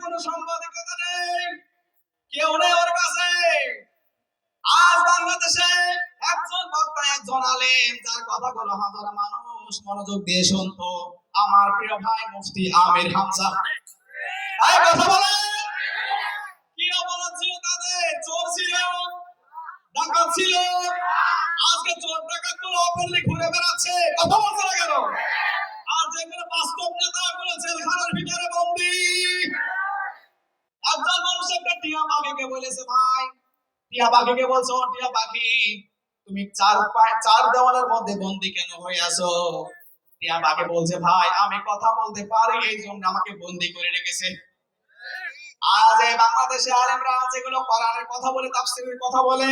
কোনো সাংবাদিকতা নেই। কেউ নেই ওর কাছে। আজ বাংলাদেশে একজন বক্তা, একজন আলেম, যার কথাগুলো হাজার মানুষ মনোযোগ দিয়ে শুনতো। আমার প্রিয় ভাই মুফতি আমির হামজা। এই কথা বলেন। কি অবনত ছিল তাদের? চোর ছিল। ডাকাত ছিল। আজকে চোর ডাকাতগুলো অপরলি ঘুরে বেড়াচ্ছে। কথা বলছে না কেন? পাখিকে বলেছে ভাই টিয়া পাখিকে বলছো টিয়া পাখি তুমি চার পায়ে চার দেওয়ালের মধ্যে বন্দি কেন হয়ে আছো? টিয়া পাখি বলছে ভাই আমি কথা বলতে পারি এই জন্য আমাকে বন্দি করে রেখেছে। আজ এই বাংলাদেশে আলেমরা যেগুলো কোরআনের কথা বলে তাফসীরের কথা বলে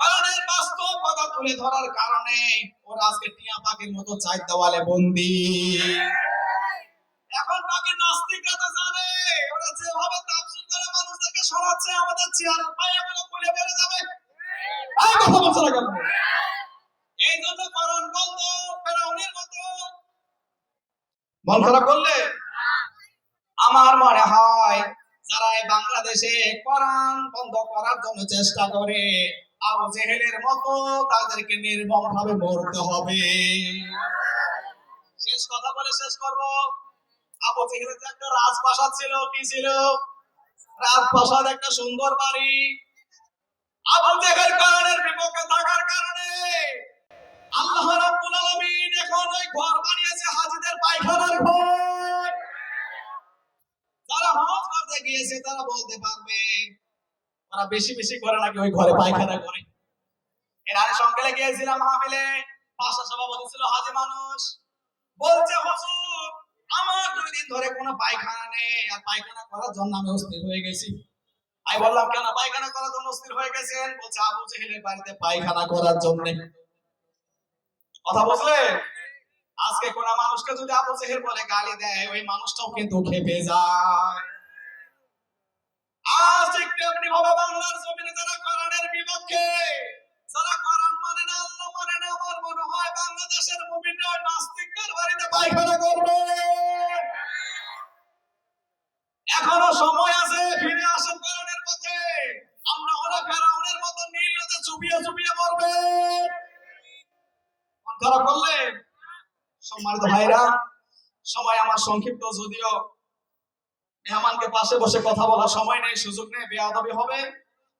কোরআনের বাস্তব কথা তুলে ধরার কারণে ওরা আজকে টিয়া পাখির মতো চার দেওয়ালে বন্দি। এখন বাকি নাস্তিকরা তো জানে ওরা যেভাবে তাফসীর শোনাচ্ছে আমাদের চেয়ার পায়াগুলো খুলে বেড়ে যাবে। এই কথা বলছে না কেন? এই জন্য কোরআন বন্ধ ফেরাউনের মতো। মন করলে আমার মনে হয় যারা এই বাংলাদেশে কোরআন বন্ধ করার জন্য চেষ্টা করে, আবু জেহেলের মতো তাদেরকে নির্মম ভাবে মরতে হবে। শেষ কথা বলে শেষ করব। আবু জেহেলের একটা রাজপ্রাসাদ ছিল, কি ছিল? রাজপ্রাসাদ একটা সুন্দর বাড়ি। আবু জেহেল কোরআনের বিপক্ষে থাকার কারণে। আল্লাহ রাব্বুল আলামিন এখন ওই ঘর বানিয়েছে পায়খানার ঘর। যারা হজ করতে গিয়েছে, তারা বলতে পারবে, ওরা বেশি বেশি করে নাকি ওই ঘরে পায়খানা করে। এর আগে সঙ্গে গিয়েছিলাম মাহফিলে পাশা সভাপতি ছিল হাজি মানুষ। বলছে, হুজুর আমার দুই দিন ধরে কোনো পায়খানা নেই, আর পায়খানা করার জন্য আমি অস্থির হয়ে গেছি। আমি বললাম, কেন পায়খানা করার জন্য অস্থির হয়ে গেছেন? বলছে, আবু জেহেলের বাড়িতে পায়খানা করার জন্য। কথা বুঝলেন আজকে কোন মানুষকে যদি আবু জেহেল বলে গালি দেয়, ওই মানুষটাও কিন্তু খেপে যায়। আজ ঠিক তেমনি ভাবে, বাংলার জমিনে যারা কোরআনের বিপক্ষে, যারা কোরআন মানে না, আল্লাহ মানে না, আমার মনে হয় বাংলাদেশের মুমিনরা নাস্তিকদের বাড়িতে পায়খানা মন খারাপ সম্মানিত ভাইরা সময় আমার সংক্ষিপ্ত যদিও মেহমানকে পাশে বসে কথা বলার সময় নেই, সুযোগ নেই, বেয়াদবি হবে।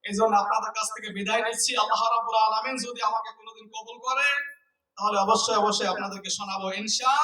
এই জন্য আপনাদের কাছ থেকে বিদায় নিচ্ছি। আল্লাহ রাবুল আলামিন যদি আমাকে কোনোদিন কবুল করে, তাহলে অবশ্যই অবশ্যই আপনাদেরকে শোনাবো, ইনশা